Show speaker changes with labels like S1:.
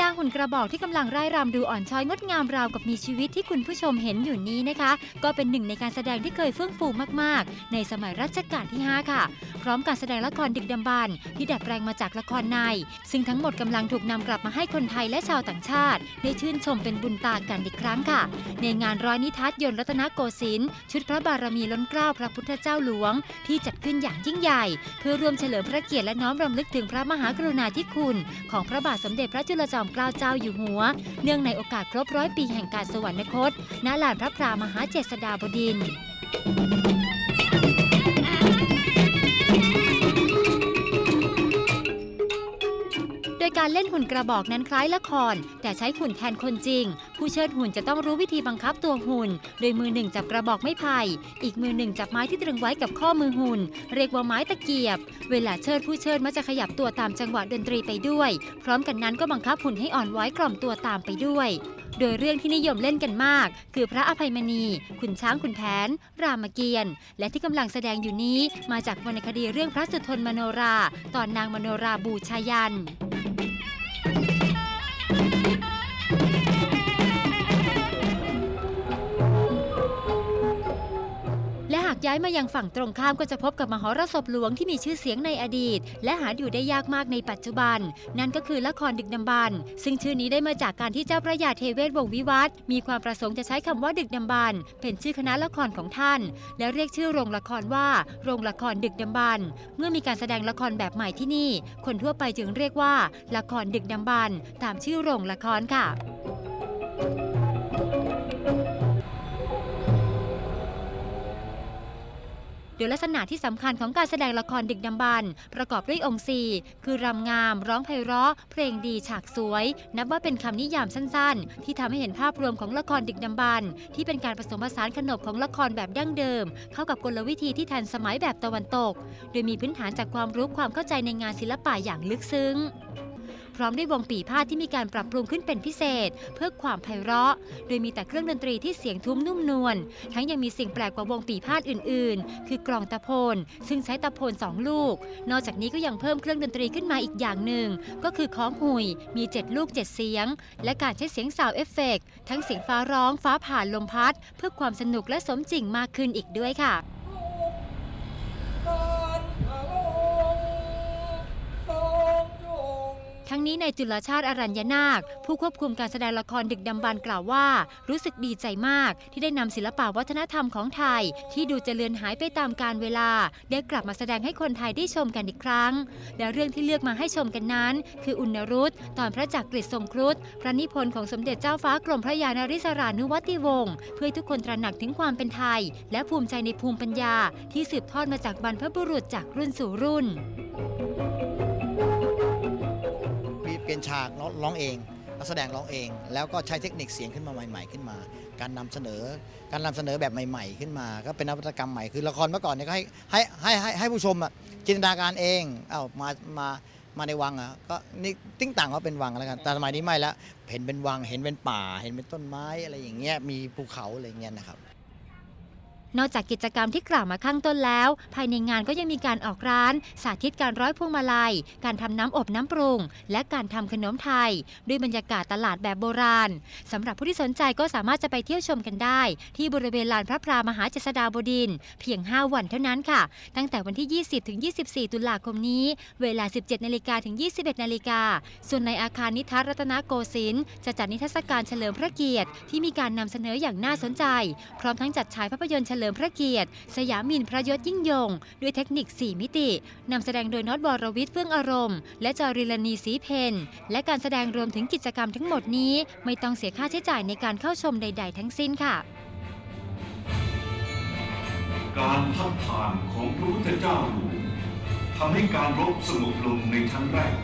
S1: ดาหุ่นกระบอกที่กำลังร่ายรำดูอ่อนช้อยงดงามราวกับมีชีวิตที่คุณผู้ชมเห็นอยู่นี้นะคะ ก็เป็นหนึ่งในการแสดงที่เคยเฟื่องฟูมากๆ ในสมัยรัชกาลที่ 5 ค่ะ พร้อมการแสดงละครดึกดำบรรที่ดัดแปลงมาจากละครใน ซึ่งทั้งหมดกำลังถูกนำกลับมาให้คนไทยและชาวต่างชาติ ได้ชื่นชมเป็นบุญตากันอีกครั้งค่ะ ในงานร้อยนิทัศน์ยนต์รัตนโกสินทร์ชุดพระบารมีล้นเกล้าพระพุทธเจ้าหลวง ที่จัดขึ้นอย่างยิ่งใหญ่ เพื่อรวมเฉลิมพระเกียรติและน้อมรำลึกถึงพระมหากรุณาธิคุณ ของพระบาทสมเด็จพระจุลจอมเกล้าเจ้าอยู่หัว เนื่องในโอกาสครบร้อยปีแห่งการสวรรคต ณ ลานพระพรามหาเจษฎาบดินทร์ การเล่นหุ่นกระบอกนั้นคล้ายละคร แต่ใช้หุ่นแทนคนจริง ผู้เชิดหุ่นจะต้องรู้วิธีบังคับตัวหุ่น โดยมือหนึ่งจับกระบอกไม้ไผ่อีกมือหนึ่งจับไม้ที่ตรึงไว้กับข้อมือหุ่น เรียกว่าไม้ตะเกียบ เวลาเชิดผู้เชิดมักจะขยับตัวตามจังหวะดนตรีไปด้วย พร้อมกันนั้นก็บังคับหุ่นให้อ่อนไหวกล่อมตัวตามไปด้วย โดยเรื่องที่นิยมเล่นกันมาก คือพระอภัยมณี ขุนช้างขุนแผน รามเกียรติ์และที่กำลังแสดงอยู่นี้มาจากวรรณคดีเรื่องพระสุทนมโนรา ตอนนางมโนราบูชายัน ย้ายมายังฝั่งตรงข้ามก็จะพบกับมหรสพหลวงที่มีชื่อเสียงในอดีต และหาดูได้ยากมากในปัจจุบัน นั่นก็คือละครดึกดำบรรพ์ซึ่งชื่อนี้ได้มาจากการที่เจ้าพระยาเทเวศวงวิวัฒน์มีความประสงค์จะใช้คำว่าดึกดำบรรพ์เป็นชื่อคณะละครของท่าน และเรียกชื่อโรงละครว่า โรงละครดึกดำบรรพ์เมื่อมีการแสดงละครแบบใหม่ที่นี่ คนทั่วไปจึงเรียกว่า ละครดึกดำบรรพ์ตามชื่อโรงละครค่ะ โดยลักษณะที่สำคัญของการแสดงละครดึกดำบรรประกอบด้วยองค์สี่คือรำงาม ร้องไพเราะ เพลงดีฉากสวย นับว่าเป็นคำนิยามสั้นๆ ที่ทำให้เห็นภาพรวมของละครดึกดำบรรที่เป็นการผสมผสานขนบของละครแบบดั้งเดิม เข้ากับกลวิธีที่ทันสมัยแบบตะวันตก โดยมีพื้นฐานจากความรู้ความเข้าใจในงานศิลปะอย่างลึกซึ้ง พร้อมด้วยวงปีพาดที่มีการปรับปรุงขึ้นเป็นพิเศษ เพื่อความไพเราะ โดยมีแต่เครื่องดนตรีที่เสียงทุ้มนุ่มนวลทั้งยังมีสิ่งแปลกกว่าวงปีพาดอื่น ๆ คือกลองตะโพนซึ่งใช้ตะโพนสองลูก นอกจากนี้ก็ยังเพิ่มเครื่องดนตรีขึ้นมาอีกอย่างหนึ่ง ก็คือค้องหุยมี 7 ลูก 7 เสียง และการใช้เสียงสาวเอฟเฟกต์ทั้งเสียงฟ้าร้องฟ้าผ่านลมพัด เพื่อความสนุกและสมจริงมากขึ้นอีกด้วยค่ะ ทั้งนี้ในจุลชาติอรัญญนาค ผู้ควบคุมการแสดงละครดึกดำบรรกล่าวว่า รู้สึกดีใจมากที่ได้นำศิลปะวัฒนธรรมของไทย ที่ดูจะเลือนหายไปตามกาลเวลา ได้กลับมาแสดงให้คนไทยได้ชมกันอีกครั้ง และเรื่องที่เลือกมาให้ชมกันนั้น คืออุณรุตตอนพระจักรกฤษทรงครุฑพระนิพนธ์ของสมเด็จเจ้าฟ้ากรมพระยานาริศรานุวัติวงศ์เพื่อทุกคนตระหนักถึงความเป็นไทย และภูมิใจในภูมิปัญญา ที่สืบทอดมาจากบรรพบุรุษจากรุ่นสู่รุ่น
S2: เปลี่ยนฉากร้องเองนักแสดงร้องเอง แล้วก็ใช้เทคนิคเสียงขึ้นมาใหม่ ๆ ขึ้นมา การนำเสนอ การนำเสนอแบบใหม่ ๆ ขึ้นมา ก็เป็นนวัตกรรมใหม่ คือละครเมื่อก่อนเนี่ยก็ให้ให้ให้ให้ให้ผู้ชมอะจินตนาการเอง เอ้ามา มา มาในวังอะ ก็นี่ติ้งต่างว่าเป็นวังแล้วกัน แต่สมัยนี้ไม่ละ เห็นเป็นวัง เห็นเป็นป่า เห็นเป็นต้นไม้อะไรอย่างเงี้ย มีภูเขาอะไรเงี้ยนะครับ
S1: นอกจากกิจกรรมที่กล่าวมาข้างต้นแล้ว ภายในงานก็ยังมีการออกร้าน สาธิตการร้อยพวงมาลัย การทำน้ำอบน้ำปรุง และการทำขนมไทย ด้วยบรรยากาศตลาดแบบโบราณสำหรับผู้ที่สนใจก็สามารถจะไปเที่ยวชมกันได้ ที่บริเวณลานพระพรามหาเจษฎาบดิน เพียง 5 วันเท่านั้นค่ะ ตั้งแต่วันที่ 20 ถึง 24 ตุลาคมนี้ เวลา 17 นาฬิกาถึง 21 นาฬิกา ส่วนในอาคารนิทรรศรัตนโกสินทร์จะจัดนิทรรศการเฉลิมพระเกียรติ ที่มีการนำเสนออย่างน่าสนใจ พร้อมทั้งจัดฉายภาพยนตร์เฉลิมพระเกียรติ สยามินพระยศยิ่งยง ด้วยเทคนิค 4 มิตินำแสดงโดยน็อตบวรวิทย์เฟื่องอารมณ์ และจอริลนีสีเพนและการแสดงรวมถึงกิจกรรมทั้งหมดนี้ ไม่ต้องเสียค่าใช้จ่ายในการเข้าชมใด ๆ ทั้งสิ้นค่ะ
S3: การทัดทานของพระพุทธเจ้าหลวงทำให้การรบสงบลงในชั้นแรก